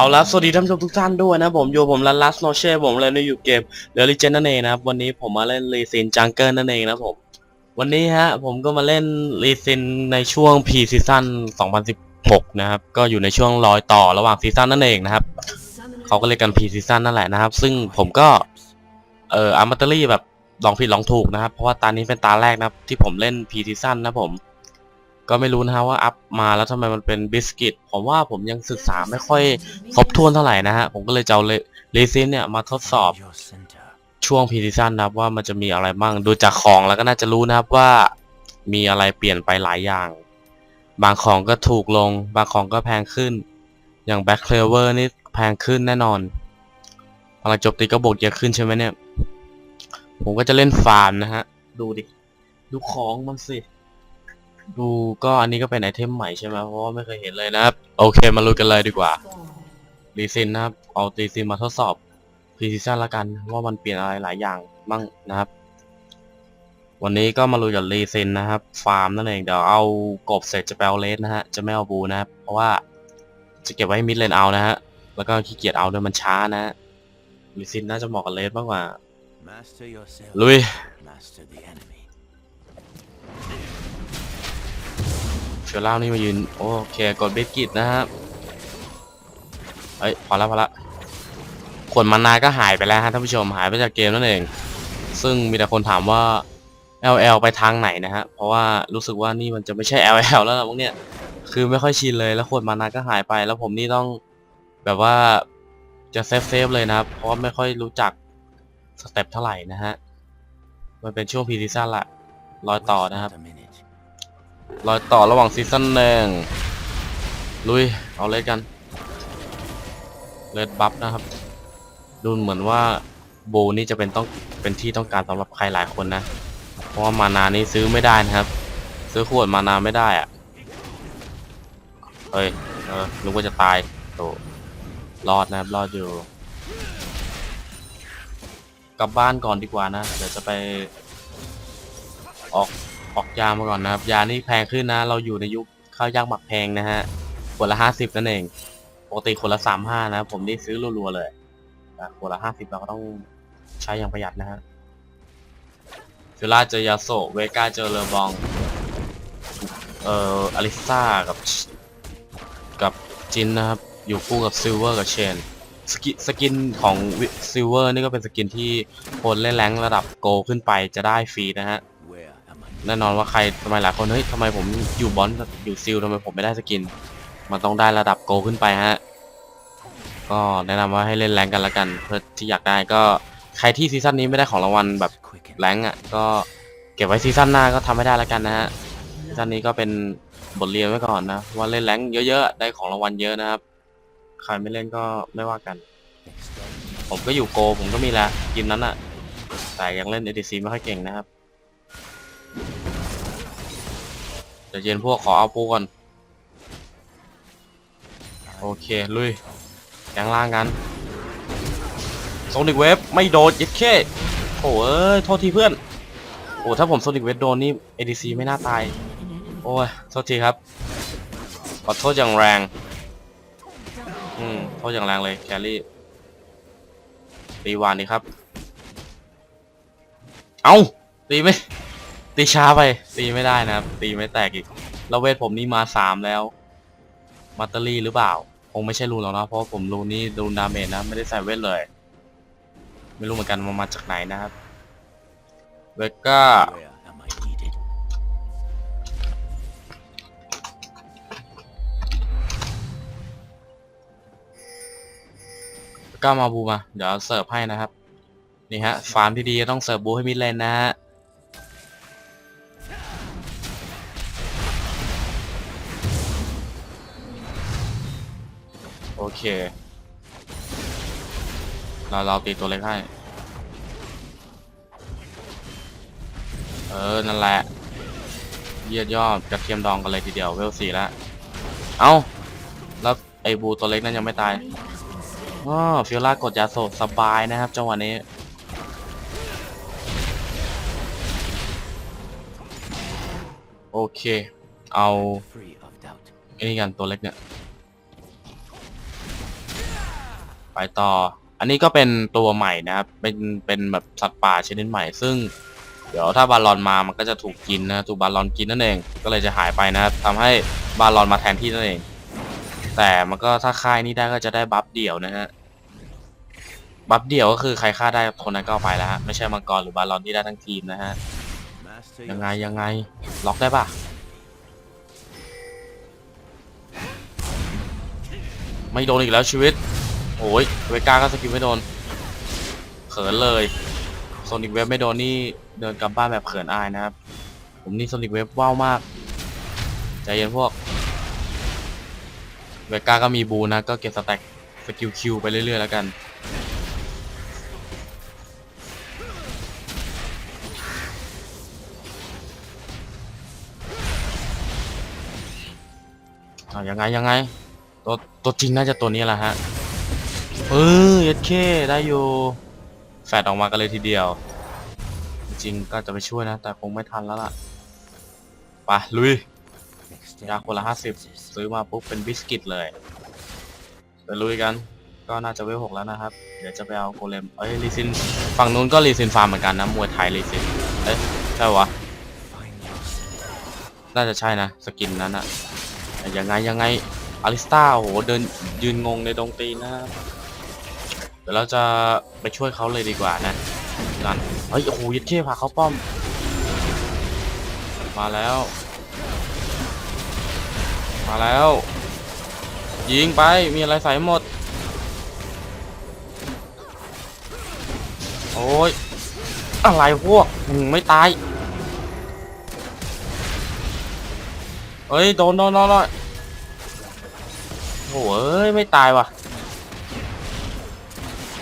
เอาละสวัสดีท่านผู้ชมทุกท่านด้วยนะผมอยู่ผมลันลัสโนเช่ผมเลยในอยู่เกมเดลิเจนนั่นเองนะครับวันนี้ผมมาเล่นรีซินจังเกิลนั่นเองนะผมวันนี้ฮะผมก็มาเล่นรีซินในช่วงพีซีซั่น2016 นะครับก็อยู่ในช่วงรอยต่อระหว่างซีซั่นนั่นเองนะครับเขาก็เรียกกันพีซีซั่นนั่นแหละนะครับ ซึ่งผมก็เอ่ออาร์มาตอรี่แบบลองผิดลองถูกนะครับเพราะว่าตานี้เป็นตาแรกนะครับที่ผมเล่นพีซีซั่นนะผม ก็ไม่รู้นะฮะว่าอัพมาแล้วทำไมมันเป็นบิสกิตผมว่าผมยังศึกษาไม่ค่อยครบถ้วนเท่าไหร่นะฮะ ผมก็เลยจะเอาเลซินเนี่ยมาทดสอบช่วงพีซีซั่นนะครับว่ามันจะมีอะไรบ้างดูจากของแล้วก็น่าจะรู้นะครับว่ามีอะไรเปลี่ยนไปหลายอย่าง บางของก็ถูกลง บางของก็แพงขึ้น อย่างแบ็คเคลเวอร์นี่แพงขึ้นแน่นอนพลังโจมตีก็บวกเยอะขึ้นใช่ไหมเนี่ย ผมก็จะเล่นฟาร์มนะฮะ ดูดิ ดูของมันสิ ดูก็อันนี้ก็เป็นไอเทมใหม่ใช่ไหมเพราะว่าไม่เคยเห็นเลยนะครับ โอเคมาลุยกันเลยดีกว่ารีซินนะครับ เอารีซินมาทดสอบพรีซีซั่นละกัน ว่ามันเปลี่ยนอะไรหลายอย่างบ้างนะครับ วันนี้ก็มาลุยกับรีซินนะครับ ฟาร์มนั่นเองเดี๋ยวเอากบเสร็จจะไปเอาเลสนะฮะจะไม่เอาบูนะครับ เพราะว่าจะเก็บไว้มิดเลนเอานะฮะแล้วก็ขี้เกียจเอาด้วยมันช้านะฮะรีซินน่าจะเหมาะกับเลสมากกว่าลุลุย เฟลล่านี่มายืน โอเคกดเบสกิตนะครับเฮ้ยพอละพอละขวดมานาก็หายไปแล้วฮะท่านผู้ชมหายไปจากเกมนั่นเอง ซึ่งมีแต่คนถามว่า LL ไปทางไหนนะฮะ เพราะว่ารู้สึกว่านี่มันจะไม่ใช่ LL แล้วนะพวกเนี้ย คือไม่ค่อยชินเลยแล้วขวดมานาก็หายไป แล้วผมนี่ต้องแบบว่าจะเซฟเซฟเลยนะครับ เพราะไม่ค่อยรู้จักสเต็ปเท่าไหร่นะฮะ มันเป็นช่วงพีซีซั่นละรอยต่อนะครับ รอยต่อระหว่างซีซั่นหนึ่งลุย เอาเลยกันเลดบัฟนะครับ ดูเหมือนว่าโบนี่จะเป็นต้องเป็นที่ต้องการสำหรับใครหลายคนนะ เพราะว่ามานานี้ซื้อไม่ได้นะครับ ซื้อขวดมานาไม่ได้อะเฮ้ยเออนึกว่าจะตายโตรอดนะครับรอดอยู่ กลับบ้านก่อนดีกว่านะ เดี๋ยวจะไปออก ออกยามาก่อนนะครับ ยานี่แพงขึ้นนะ เราอยู่ในยุคข้าวยากหมักแพงนะฮะขวดละห้าสิบนั่นเองปกติขวดละสามห้านะผมนี่ซื้อรัวๆเลยแต่ขวดละห้าสิบเราก็ต้องใช้อย่างประหยัดนะฮะฟิล่าเจอยาโซเวก้าเจอเลอบอง เอ่ออลิซ่ากับกับจินนะครับ อยู่คู่กับซิลเวอร์กับเชนสกิสกินของซิลเวอร์นี่ก็เป็นสกินที่คนเล่นแรงระดับโกขึ้นไปจะได้ฟรีนะฮะ แน่นอนว่าใครทำไมหลายคนเฮ้ยทำไมผมอยู่บอลอยู่ซิลทำไมผมไม่ได้สกิน มันต้องได้ระดับโกขึ้นไปฮะ ก็แนะนำว่าให้เล่นแรงกันละกัน เพื่อที่อยากได้ก็ใครที่ซีซั่นนี้ไม่ได้ของรางวัลแบบแรงอะก็เก็บไว้ซีซั่นหน้าก็ทำให้ได้ละกันนะฮะซีซั่นนี้ก็เป็นบทเรียนไว้ก่อนนะว่าเล่นแรงเยอะๆได้ของรางวัลเยอะนะครับใครไม่เล่นก็ไม่ว่ากัน ผมก็อยู่โกผมก็มีล้วกินนั้นอะแต่ยังเล่น ADC ไม่ค่อยเก่งนะครับ เดี๋ยวเย็นพวกขอเอาปูก่อน โอเค ลุยแกงล่างกันโซนิกเวฟไม่โดนยิดเคโอ้เอ้ย โทษทีเพื่อน โอ้ ถ้าผมโซนิกเวฟโดนนี่ ADC ไม่น่าตาย โอ้ย โทษทีครับ ขอโทษอย่างแรง อืม โทษอย่างแรงเลยแครี่ตีวานดีครับ เอาตีไม่ ตีช้าไป ตีไม่ได้นะครับ ตีไม่แตกอีก แล้วเวทผมนี่มาสามแล้ว มัตเตอรี่หรือเปล่า คงไม่ใช่รูนหรอกนะ เพราะผมรูนนี่รูนดาเมจนะ ไม่ได้ใส่เวทเลย ไม่รู้เหมือนกันมันมาจากไหนนะครับเวก้าก้ามาบูมา เดี๋ยวเสิร์ฟให้นะครับ นี่ฮะฟาร์มที่ดีต้องเสิร์ฟบูให้มิดเลนนะฮะ เค เราเราตีตัวเล็กให้ เออ นั่นแหละ เยียดยอดกระเทียมดองกันเลยทีเดียวเวลสี่แล้ว เอ้า แล้วไอ้บูตัวเล็กนั่นยังไม่ตายอ๋อฟิลล่ากดยาโซสบายนะครับจังหวะนี้โอเค เอาไอ้นี่กันตัวเล็กเนี่ย ไปต่อ อันนี้ก็เป็นตัวใหม่นะครับ เป็นเป็นแบบสัตว์ป่าชนิดใหม่ ซึ่ง เดี๋ยวถ้าบาลอนมามันก็จะถูกกินนะถูกบาลอนกินนั่นเอง ก็เลยจะหายไปนะครับทำให้บาลอนมาแทนที่นั่นเอง แต่มันก็ถ้าค่ายนี้ได้ก็จะได้บัฟเดี่ยวนะฮะบัฟเดี่ยวก็คือใครฆ่าได้คนนั้นก็ไปแล้วฮะไม่ใช่มังกรหรือบาลอนที่ได้ทั้งทีมนะฮะยังไงยังไงล็อกได้ปะไม่โดนอีกแล้วชีวิต โอ้ยเวก้าก็สกิลไม่โดน เขินเลยโซนิกเวฟไม่โดนนี่เดินกลับบ้านแบบเขินอายนะครับ ผมนี่โซนิกเวฟว้าวมาก ใจเย็นพวก เวก้าก็มีบูนะ ก็เก็บสแต็กสกิลคิวไปเรื่อยๆแล้วกัน เอายังไงยังไงตัวตัวจริงน่าจะตัวนี้แหละฮะ เออเอเคได้อยู่แฟดออกมากันเลยทีเดียว จริงก็จะไปช่วยนะ แต่คงไม่ทันแล้วล่ะไปลุยยาคนละห้าสิบซื้อมาปุ๊บเป็นบิสกิตเลยไปลุยกัน ก็น่าจะเวลหกแล้วนะครับ เดี๋ยวจะไปเอาโกเลมเอ้ยรีซินฝั่งนู้นก็รีซินฟาร์มเหมือนกันนะมวยไทยรีซินเอ้ยใช่วะน่าจะใช่นะสกินนั้นอะแต่ยังไงยังไงอลิสตาโอ้โหเดินยืนงงในดงตีนนะครับ ดี๋ยวเราจะไปช่วยเขาเลยดีกว่านะนั่นเฮ้ยโอ้โหยัดเชี่ยพาเขาป้อม มาแล้ว มาแล้ว ยิงไปมีอะไรใส่หมด โอ้ยอะไรพวกมึงไม่ตายเฮ้ยโดนโดนโดนโดนโอ้ยไม่ตายว่ะ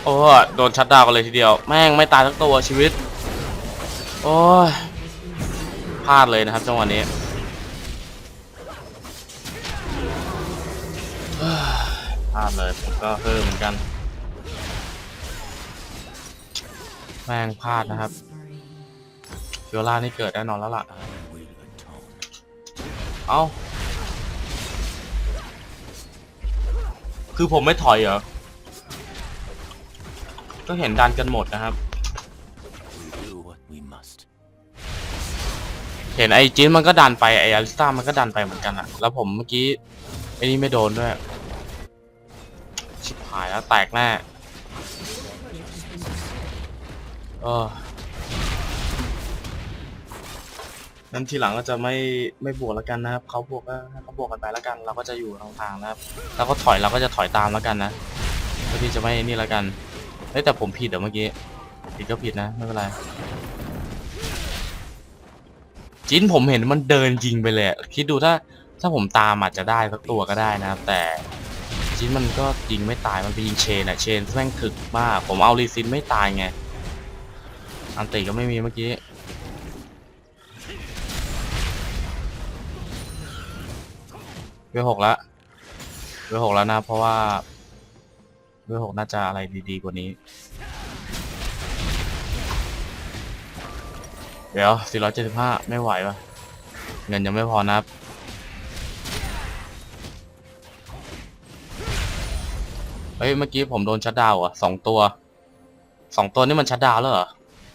อ้โดนชัดดาวกันเลยทีเดียว แม่งไม่ตายทั้งตัวชีวิต โอ้ยพลาดเลยนะครับจังหวะนี้พลาดเลยผมก็เฮ้อเหมือนกัน แม่งพลาดนะครับเวล่านี่เกิดแน่นอนแล้วล่ะ เอ้าคือผมไม่ถอยเหรอ ก็เห็นดันกันหมดนะครับ เห็นไอจินมันก็ดันไปไออลิสตามันก็ดันไปเหมือนกันอะแล้วผมเมื่อกี้ไอ้นี่ไม่โดนด้วย ชิบหายแล้วแตกแน่เออนั้นทีหลังก็จะไม่ไม่บวกแล้วกันนะครับเขาบวกก็ให้เขาบวกกันไปแล้วกัน เราก็จะอยู่ทางทางๆนะครับแล้วก็ถอยเราก็จะถอยตามแล้วกันนะเพื่อที่จะไม่นี่แล้วกัน เฮ้ยแต่ผมผิดเดี๋ยวเมื่อกี้ผิดก็ผิดนะไม่เป็นไรจินผมเห็นมันเดินยิงไปเลยคิดดูถ้าถ้าผมตามอาจจะได้สักตัวก็ได้นะครับ แต่จินมันก็ยิงไม่ตายมันไปยิงเชนอะเชนแม่งถึกมาก ผมเอารีซินไม่ตายไงอันติก็ไม่มีเมื่อกี้เวลหกแล้วเวลหกแล้วนะเพราะว่า เวลหกน่าจะอะไรดีๆกว่านี้ เดี๋ยว 475 ไม่ไหววะเงินยังไม่พอนะครับเฮ้ย เมื่อกี้ผมโดนชัดดาวอะสองตัว สองตัวนี่มันชัดดาวแล้วเหรอ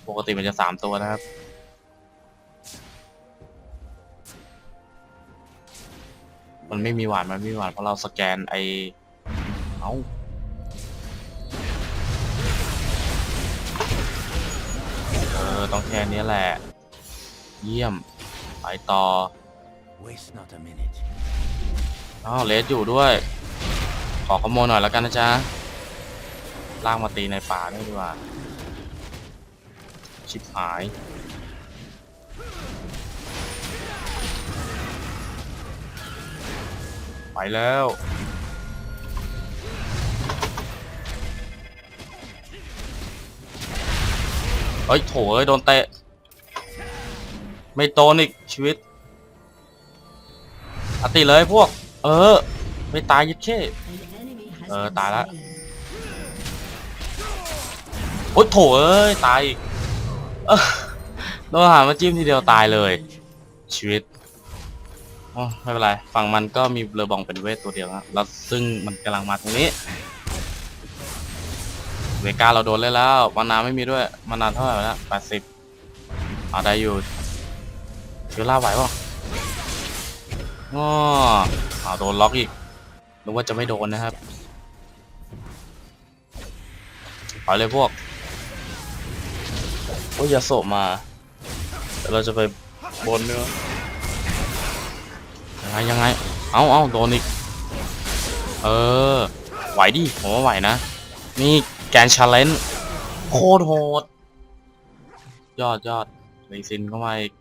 ปกติมันจะสามตัวนะครับ มันไม่มีหวาน มันไม่มีหวาน เพราะเราสแกนไอ เอ้า ออต้องแค่นี้แหละ เยี่ยม ไปต่อ Waste not a minute. อ้าวเลสอยู่ด้วย ขอขโมยหน่อยแล้วกันนะจ๊ะลากมาตีในป่านี่ดีกว่า ชิบหาย ไปแล้ว เฮ้ยโถเอ้ยโดนเตะ ไม่โตนอีกชีวิตอติเลยพวก เออ ไม่ตายยิดเช่เออ ตายละโอ๊ยโถเอ้ยตายอีกเอ้อโดนหามาจิ้มทีเดียวตายเลย ชีวิตอ๋อไม่เป็นไร ฝั่งมันก็มีเรือบองเป็นเวทตัวเดียวนะแล้วซึ่งมันกำลังมาตรงนี้ เวกาเราโดนเลยแล้วมานาไม่มีด้วยมานาเท่าไหร่แล้วแปดสิบเอาได้อยู่เวลาไหวป่ะง้อเอาโดนล็อกอีกนึกว่าจะไม่โดนนะครับไปเลยพวกโอ้ยยาโสมาเดี๋ยวเราจะไปบนเนื้อยังไงยังไง เอาเอาโดนอีก เออ ไหวดิ ผมว่าไหวนะ นี่ แกนชาเลนจ์โคตรโหด ยอดยอดลีซินเข้ามาอีก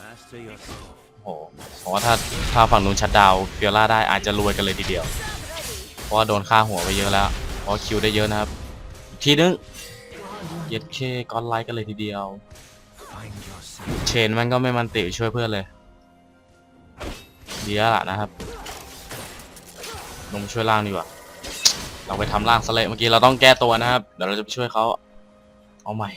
Master yourself. โอ้โหผมว่าถ้าถ้าฝั่งนู้นชัดดาวน์เฟียร่าได้อาจจะรวยกันเลยทีเดียว เพราะว่าโดนค่าหัวไปเยอะแล้ว เพราะว่าคิวได้เยอะนะครับ อีกทีนึงเย็ดเคก้อนไลค์กันเลยทีเดียว Find yourself. เชนมันก็ไม่มันติช่วยเพื่อนเลย ดีแล้วล่ะนะครับลงมาช่วยล่างดีกว่า เราไปทำล่างสเละเมื่อกี้เราต้องแก้ตัวนะครับ เดี๋ยวเราจะไปช่วยเขาเอาใหม่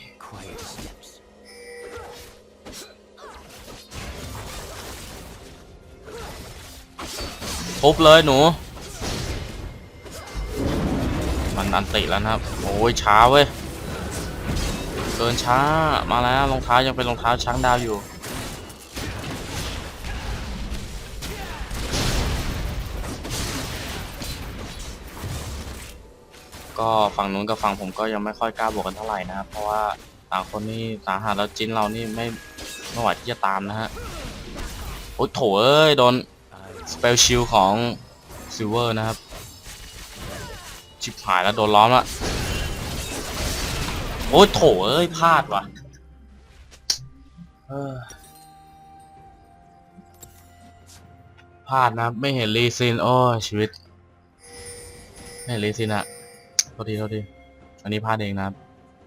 ทุบเลยหนู มันอันติแล้วนะครับ โอ้ยช้าเว้ย เกินช้ามาแล้วรองเท้ายังเป็นรองเท้าช้างดาวอยู่ ก็ฝั่งนู้นกับฝั่งผมก็ยังไม่ค่อยกล้าบวกกันเท่าไหร่นะครับเพราะว่าต่างคนนี่สาหัสแล้วจินเรานี่ไม่ไม่ไหวที่จะตามนะฮะโอ้ยโถเอ้ยโดนสเปลชิลของซิลเวอร์นะครับชิบหายแล้วโดนล้อมละโอ้ยโถเอ้ยพลาดว่ะพลาดนะไม่เห็นรีซินโอ้ชีวิตไม่เห็นรีซินอะ ษทีโทษทีอันนี้พลาดเองนะครับ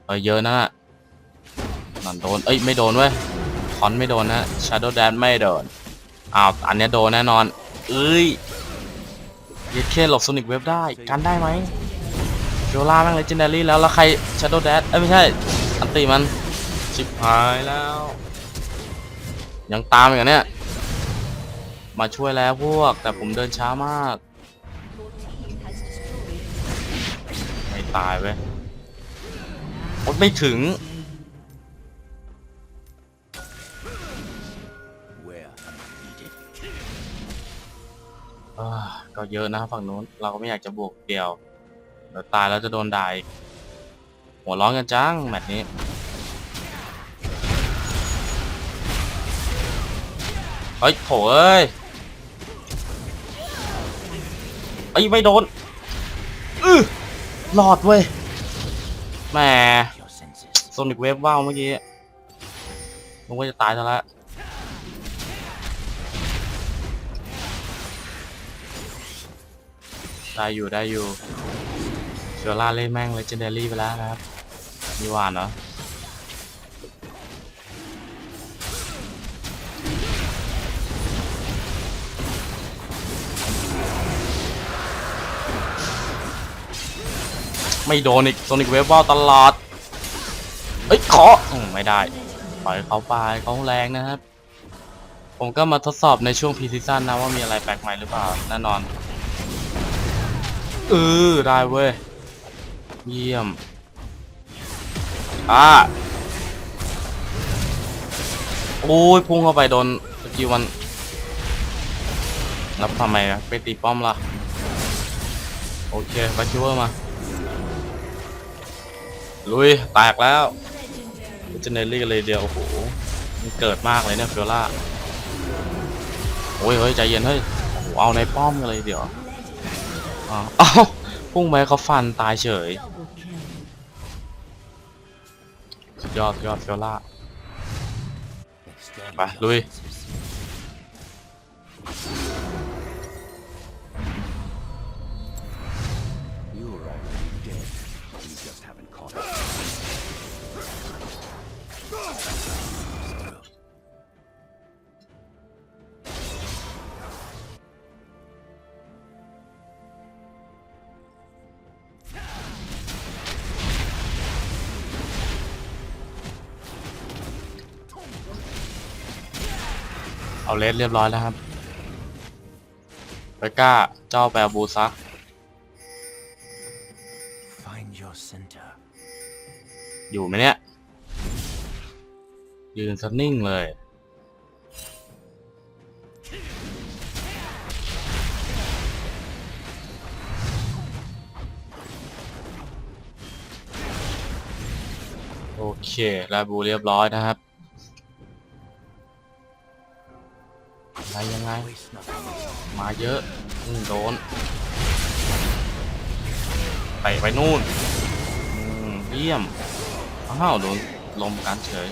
เออเยอะนะนั่นโดน เอ้ย ไม่โดนเว้ยคอนไม่โดนนะ Shadow Dance ไม่โดน อ้าว อันเนี้ยโดนแน่นอน เอ้ยเย็ดเคหลบโซนิกเวฟได้ กันได้ไหมเฟลล่าแม่งเลเจนดารี่แล้ว แล้วใคร Shadow Dash เอ้ย ไม่ใช่ อันติมัน ชิบหายแล้ว ยังตามอีกเนี่ย มาช่วยแล้วพวก แต่ผมเดินช้ามาก ตายเว้ยโอ๊ยไม่ถึง ก็เยอะนะฝั่งนู้น เราก็ไม่อยากจะบวกเดียวเดี๋ยวตายแล้วจะโดนด่าอีกหัวร้อนกันจังแมตช์นี้เฮ้ยโถเอ้ยเอ้ไม่โดน อื้อ หลอดเว้ยแหมโซนิกเวฟว้าวเมื่อกี้มึงก็จะตายซะแล้วได้อยู่ได้อยู่เชอร่าเล่นแม่งเลเจนเดอรี่ไปแล้วนะครับ มีหวานเหรอ ไม่โดนอีกโซนิกเวฟว้าตลอดเอ้ยขออมไม่ได้ ปล่อยเขาไปเขาแรงนะครับ ผมก็มาทดสอบในช่วงพีซีซั่นนะว่ามีอะไรแปลกใหม่หรือเปล่าแน่นอนเออได้เว้ย เยี่ยม อ่า โอ้ย พุ่งเข้าไปโดนสกิลมันแล้วทำไมอะไปตีป้อมล่ะ โอเค ไปคิวเวอร์มา ลุยแตกแล้วเจเนอรี่กันเลยเดียว โอ้โห มันเกิดมากเลยเนี่ยเฟลล่าโอ้ยเฮ้ยใจเย็นเฮ้ยโอ้โหเอาในป้อมกันเลยเดี๋ยวอ้าวอ้าพุ่งไปเขาฟันตายเฉยสุดยอดสุดยอดเฟลล่า Extend Bah, your Louis. เอาเลสเรียบร้อยแล้วครับไปกล้าเจ้าแปลบูซัก Find your center. อยู่ไหมเนี่ย ยืนสนิ่งเลย โอเคลาบูเรียบร้อยนะครับ อะไรยังไง มาเยอะอืมโดนไปไปนู่นอืมเยี่ยมอ้าวโดนลมกันเฉย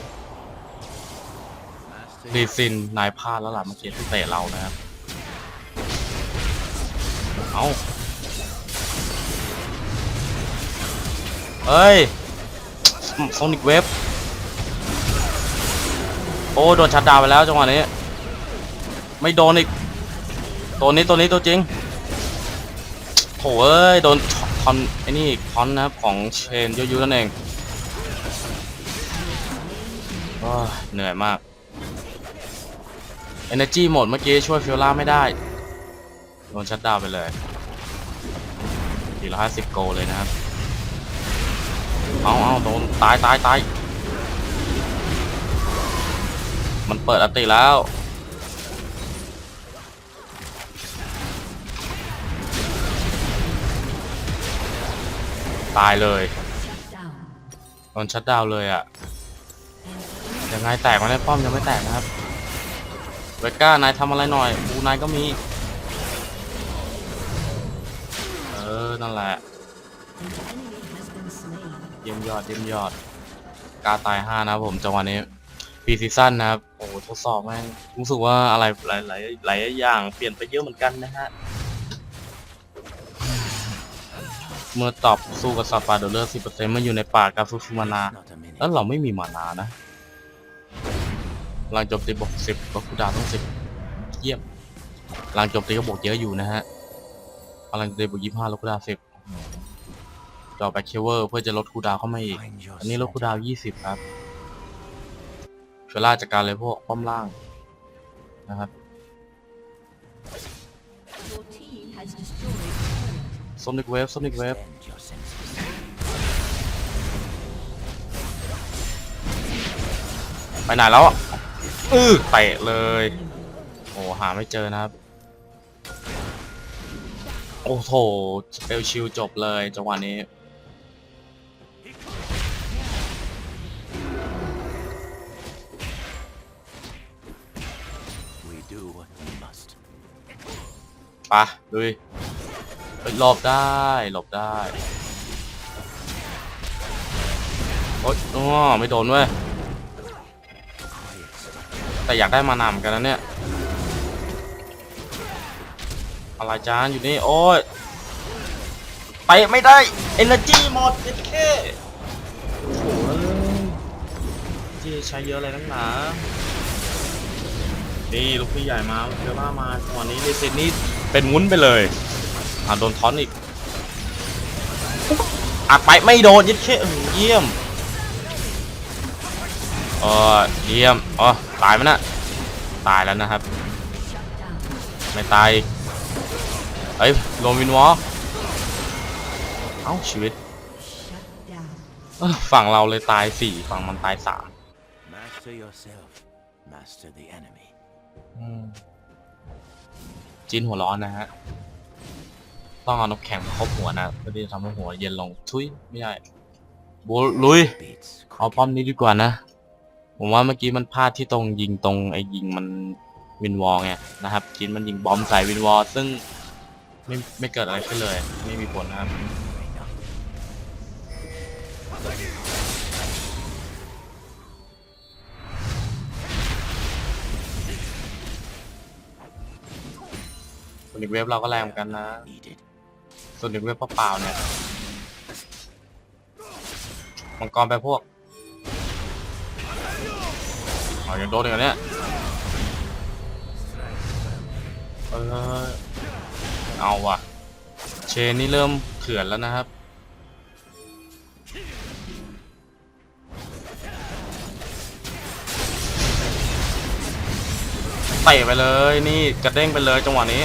ดีซินนายพลาดแล้วล่ะเมื่อกี้ที่เตะเรานะครับ เอาเอ้ยโซนิกเวฟโอ้ โดนชัดดาวไปแล้วจังหวะนี้ ไม่โดนอีก ตัวนี้ตัวนี้ตัวจริงโถเอ้ย โดนทอนไอ้นี่คอนนะครับ ของเชนยูยูนั่นเองอ้ยเหนื่อยมาก Energy หมดเมื่อกี้ช่วยฟิลล่าไม่ได้ โดนชัดดาวไปเลย450โกลเลยนะครับ เอาเอาโดนตายตายตายมันเปิดอัติแล้ว ตายเลย Shut down. โดนชัดดาวน์เลยอะ่ะยังไงแตกมาได้ป้อมยังไม่แตกนะครับเวก้านายทำอะไรหน่อยบูนายก็มี เออ นั่นแหละ An enemy has been slain. เยี่ยมยอดเยี่ยมยอด กาตายห้านะครับผมจังหวะนี้ปีซีซั่นนะครับ โอ้โหทดสอบแม่งรู้สึกว่าอะไรหลายหลายหลายอย่างเปลี่ยนไปเยอะเหมือนกันนะฮะ เมื่อตอบสู้กับซาฟาโดเลอร์สิบเปอร์เซ็นต์มันอยู่ในป่ากาฟูฟูมานา แล้วเราไม่มีมานานะพลังจมตีบวกสิบลดคูดาวต้องสิบเยี่ยมพลังจมตีก็บวกเยอะอยู่นะฮะพลังจมตีบวกยี่ห้าลดคูดาวสิบจอแบ็คเคเวอร์เพื่อจะลดคูดาวเข้ามาอีก อันนี้ลดคูดาวยี่สิบครับเฟล่าจัดการเลยพวกป้อมล่างนะครับ Your team has destroyed a turret. โซนิกเวฟโซนิกเวฟ Extend your senses. ไปไหนแล้วอะอือเตะเลย โอ้หาไม่เจอนะครับ โอ้โถสเปลชิลจบเลยจังหวะนี้ไปะลุยเฮ้ย หลบได้หลบได้โอ๊ยอ๋อไม่โดนเว้ยแต่อยากได้มานำกันนะเนี่ยอะไรจานอยู่นี่โอ้ยไปไม่ได้เอเนอร์จีหมดเอเคโอ้ยจีใช้เยอะเลยนักหนานี่ลูกพี่ใหญ่มาเยอะมากมาจังหวะนี้เลซินนี่เป็นวุ้นไปเลย อ่าโดนทอนอีกอัดไปไม่โดนยิดเคอื้อหือเยี่ยมเออเยี่ยมอ๋อตายไหมนะตายแล้วนะครับ Shut down. ไม่ตายอีกเฮ้ยโรมินวอลเอ้าชีวิต Shut down. เอ้อฝั่งเราเลยตายสี่ฝั่งมันตายสาม Master yourself. Master the enemy. จินหัวร้อนนะฮะ ต้องเอาน้ำแข็งมาครบหัวนะเพื่อที่จะทำให้หัวเย็นลงทุยไม่ได้บูลุยเอาป้อมนี้ดีกว่านะ ผมว่าเมื่อกี้มันพลาดที่ตรงยิงตรงไอ้ยิงมันวินวอลไงนะครับจินมันยิงบอมใส่วินวอลซึ่งไม่ไม่เกิดอะไรขึ้นเลยไม่มีผลนะครับส่วนอีกเว็บเราก็แรงเหมือนกันนะ ส่วนอีกเว็บเปล่าๆเนี่ยมังกรไปพวกเอาอย่างโดนอย่างเนี้ยเออเอาว่ะ เชนนี่เริ่มเถื่อนแล้วนะครับเตะไปเลยนี่กระเด้งไปเลยจังหวะนี้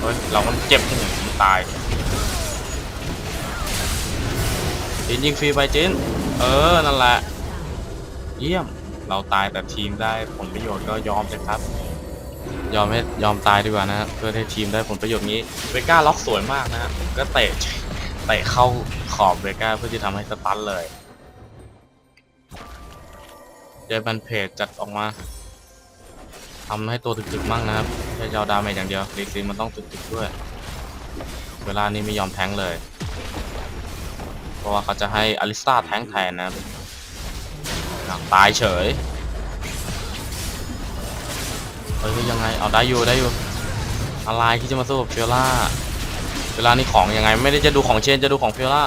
เฮ้ย เรามันเจ็บหูมัน ตายจินยิงฟรีไปจินเออ นั่นแหละ เยี่ยม เราตายแต่ทีมได้ผลประโยชน์ก็ยอมเลยครับ ยอมให้ยอมตายดีกว่านะ เพื่อให้ทีมได้ผลประโยชน์นี้เวก้าล็อกสวยมากนะก็เตะเตะเข้าขอบเวก้าเพื่อที่ทำให้สตันเลยเจอบันเพจจัดออกมาทำให้ตัวถึกๆมั่งนะครับแค่จะเอาดาเมจอย่างเดียวรีซีมันต้องถึกๆด้วย เวลานี้ไม่ยอมแทงเลย เพราะว่าเขาจะให้อลิสตาแทงแทนนะตายเฉยเฮ้ยยังไงเอาได้อยู่ได้อยู่อะไรที่จะมาสู้กับเฟียร่าเวลานี้ของยังไงไม่ได้จะดูของเชนจะดูของเฟียร่า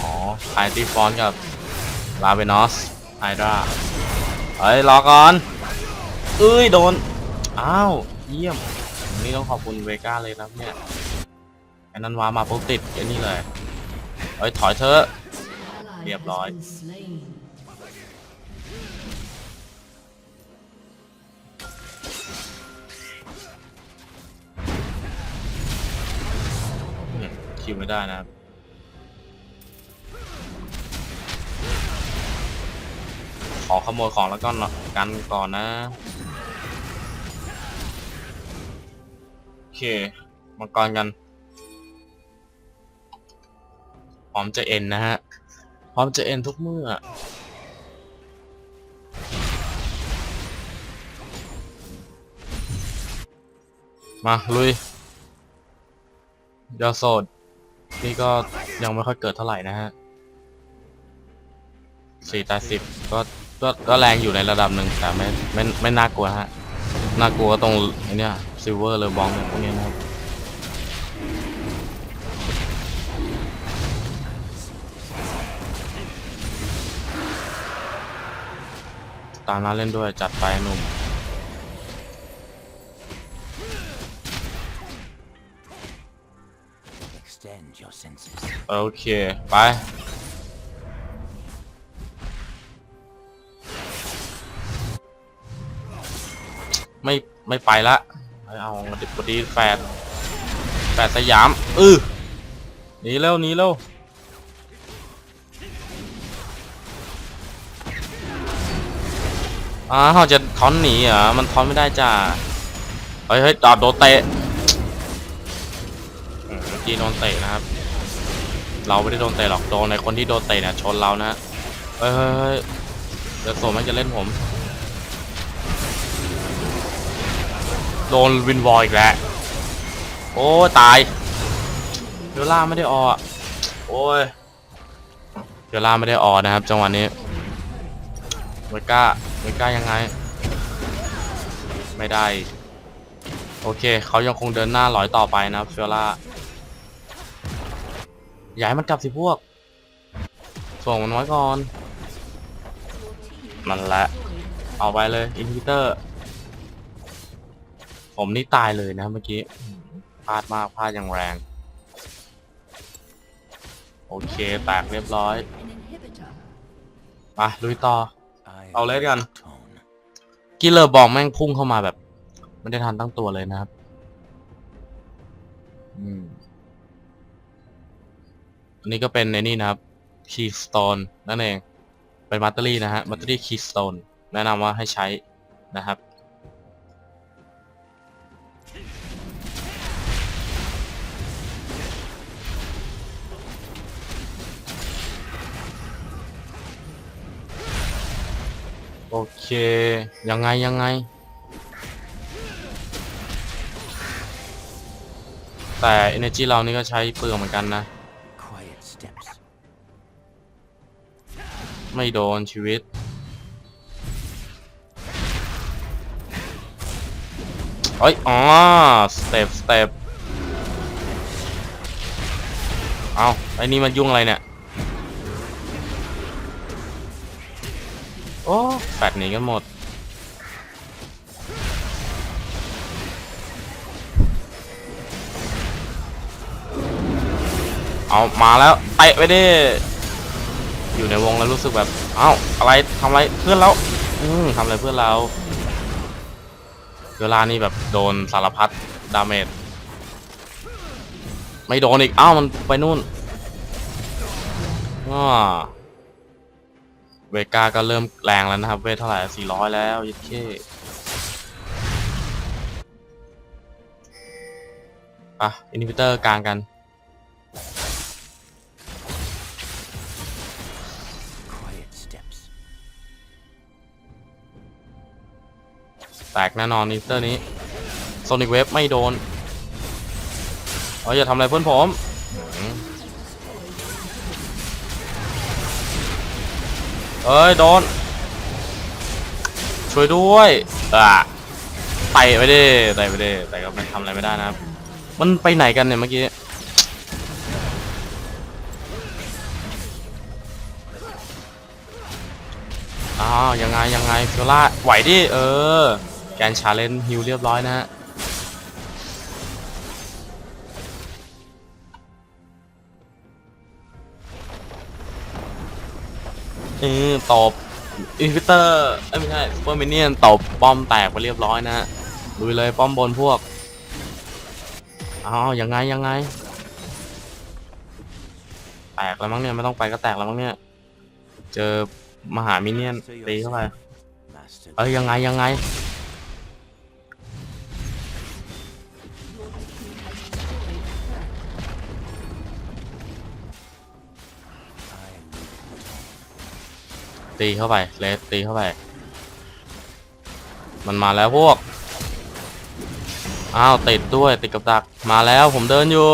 อ๋อไฮตีฟอนกับลาเวนอสไฮดราเฮ้ยรอก่อนเอ้ยโดน อ้าว เยี่ยมนนี้ต้องขอบคุณเวก้าเลยนะครับเนี่ย ไอ้นันวามาปุ๊บติดไอ้นี่เลยเฮ้ยถอยเถอะ Ally Điệp has rồi. been slain. อืมคิวไม่ได้นะครับขอขโมยของแล้วก็กันก่อนนะโอเคมังกรกัน ร้อมจะเอ็นนะฮะ พร้อมจะเอ็นทุกเมื่อ มา ลุยยาโสด นี่ก็ยังไม่ค่อยเกิดเท่าไหร่นะฮะสี่ตาสิบก็ก็ก็แรงอยู่ในระดับหนึ่งแต่ไม่ไม่ไม่น่ากลัวฮะ น่ากลัวตรงไอ้เนี่ยซิลเวอร์เลอบองเนี่ยพวกนี้ ตามนั้นเล่นด้วยจัดไปหนุ่ม Extend your senses. โอเค ไป ไม่ ไม่ไปละไม่เอาดิบดีแฟดแฟดสยาม อือหนีเร็วหนีเร็ว อ้าวจะทอนหนีเหรอมันทอนไม่ได้จ้าเฮ้ยเฮ้ยดอดโดนเตะอืมเมื่อกี้โดนเตะนะครับ เราไม่ได้โดนเตะหรอกโดนในคนที่โดนเตะเนี่ยชนเรานะเฮ้ยเฮ้ยเดี๋ยวโสมันจะเล่นผม โดนวินวอลอีกแล้วโอ้ตายเดยวล่าไม่ได้ออโอ้ยเดยวล่าไม่ได้ออนะครับ จังหวะนี้ เวก้าเวก้ายังไง ไม่ได้ โอเค เขายังคงเดินหน้าลอยต่อไปนะเฟลล่าอย่าให้มันกลับสิพวก ส่งมันไว้ก่อน มันละเอาไปเลยอินฮิเตอร์ ผมนี่ตายเลยนะเมื่อกี้พลาดมากพลาดอย่างแรง โอเคแตกเรียบร้อยมาลุยต่อ I I'll let it on. tone. กิลเลอร์บองแม่งพุ่งเข้ามาแบบ ไม่ได้ทันตั้งตัวเลยนะครับอืมอันนี้ก็เป็นในนี่นะครับ Keystone นั่นเอง เป็นบัตเตอรี่นะฮะบัตเตอรี่ Keystone แนะนำว่าให้ใช้นะครับ โอเค ยังไงยังไง แต่ energy เรานี่ก็ใช้เปลืองเหมือนกันนะ Quiet steps. ไม่โดนชีวิต เอ้ย อ๋อ สเต็ปสเต็ปเอาไอ้นี่มันยุ่งอะไรเนี่ย ดหนีกันหมด เอามาแล้วเตะไปดิ อยู่ในวงแล้วรู้สึกแบบ เอ้าอะไรทำอะไรเพื่อนเราอืมทำอะไรเพื่อนเรา เวลานี่แบบโดนสารพัดดาเมจ ไม่โดนอีก เอ้ามันไปนู่นอ้า เวก้าก็เริ่มแรงแล้วนะครับ เวทเท่าไหร่สี่ร้อยแล้วยัดเข้อะอินฮิบิเตอร์กลางกันแตกแน่นอนอินฮิบิเตอร์นี้โซนิกเวฟไม่โดนเอ้ยอย่าทำอะไรเพื่อนผม เอ้ยโดน ช่วยด้วยอะไต่ไปดิไต่ไปดิแต่ก็ไม่ทำอะไรไม่ได้นะครับ มันไปไหนกันเนี่ยเมื่อกี้อ้าวยังไงยังไงฟิล่าไหวดิเออ แกนชาเลนฮิวเรียบร้อยนะฮะ เออตบอินฟิเตอร์ไม่ใช่ซูเปอร์มินเนียนตบป้อมแตกไปเรียบร้อยนะฮะลุยเลยป้อมบนพวกอ้าวยังไงยังไง แตกแล้วมั้งเนี่ยไม่ต้องไปก็แตกแล้วมั้งเนี่ย เจอมหามินเนี่ยนตีเข้าไปเอ้ยยังไงยังไง ตีเข้าไป เลสตีเข้าไป มันมาแล้วพวก อ้าวติดด้วยติดกับดัก มาแล้วผมเดินอยู่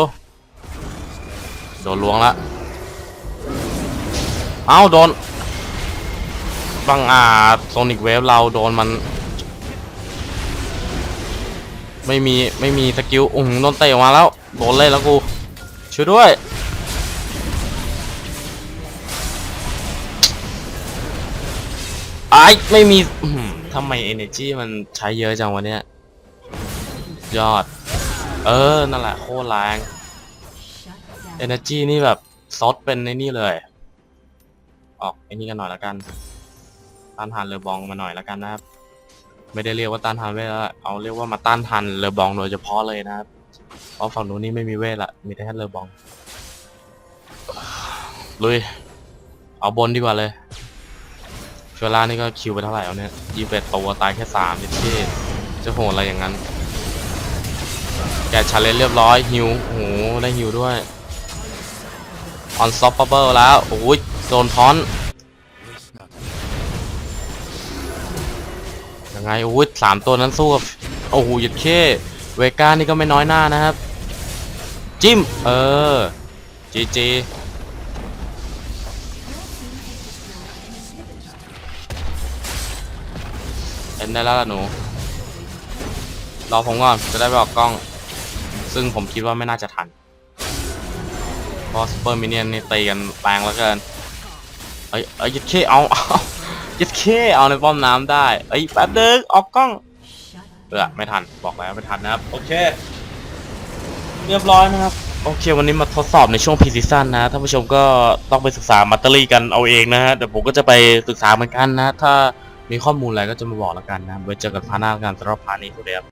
โดนลวงละ อ้าวโดน บังอาจโซนิกเวฟเราโดนมัน ไม่มีไม่มีสกิลอุ้งโดนเตะออกมาแล้ว โดนเล่นแล้วกูช่วยด้วย ไอ้ไม่มีอื้อหือทำไม energy มันใช้เยอะจังวะเนี่ย ยอด เออ นั่นแหละโคตรแรง energy นี่แบบซดเป็นในนี่เลย ออกไอ้นี่กันหน่อยละกัน ต้านทานเรือบองมาหน่อยละกันนะครับ ไม่ได้เรียกว่าต้านทานเวทแล้วล่ะเอาเรียกว่ามาต้านทานเรือบองโดยเฉพาะเลยนะครับ เพราะฝั่งนู้นนี่ไม่มีเวทละ มีแต่แค่เรือบอง ลุย เอาบนดีกว่าเลย เชล่านี่ก็คิวไปเท่าไหร่เอาเนี่ยยี่สิบเอ็ดตัวตายแค่สามที่จะโหดอะไรอย่างนั้น แกชาเลนเรียบร้อยฮิวโอ้โหได้ฮิวด้วย unstoppable แล้วโอ้ยโดนทอนยังไงโอ้ยสามตัวนั้นสู้กับโอ้โหหยัดเข้เวก้านี่ก็ไม่น้อยหน้านะครับ จิ้ม เออจีจี ได้แล้วล่ะหนู รอผมก่อนจะได้ไปออกกล้อง ซึ่งผมคิดว่าไม่น่าจะทัน เพราะซูเปอร์มินเนี่ยนนี่ตีกันแรงแล้วเกิน เอ้ยเอ้ยยัดเข้เอาเอายัดเข้เอาในป้อมน้ำได้ เอ้ยแป๊บนึงออกกล้องเออไม่ทันบอกแล้วไม่ทันนะครับ โอเค เรียบร้อยนะครับ โอเค วันนี้มาทดสอบในช่วงพีซีซั่นนะท่านผู้ชมก็ต้องไปศึกษามัตเตอรี่กันเอาเองนะฮะเดี๋ยวผมก็จะไปศึกษาเหมือนกันนะ ถ้า มีข้อมูลอะไรก็จะมาบอกแล้วกันนะไว้เจอกันพาร์ทหน้ากันสำหรับพาร์ทนี้สวัสดีครับ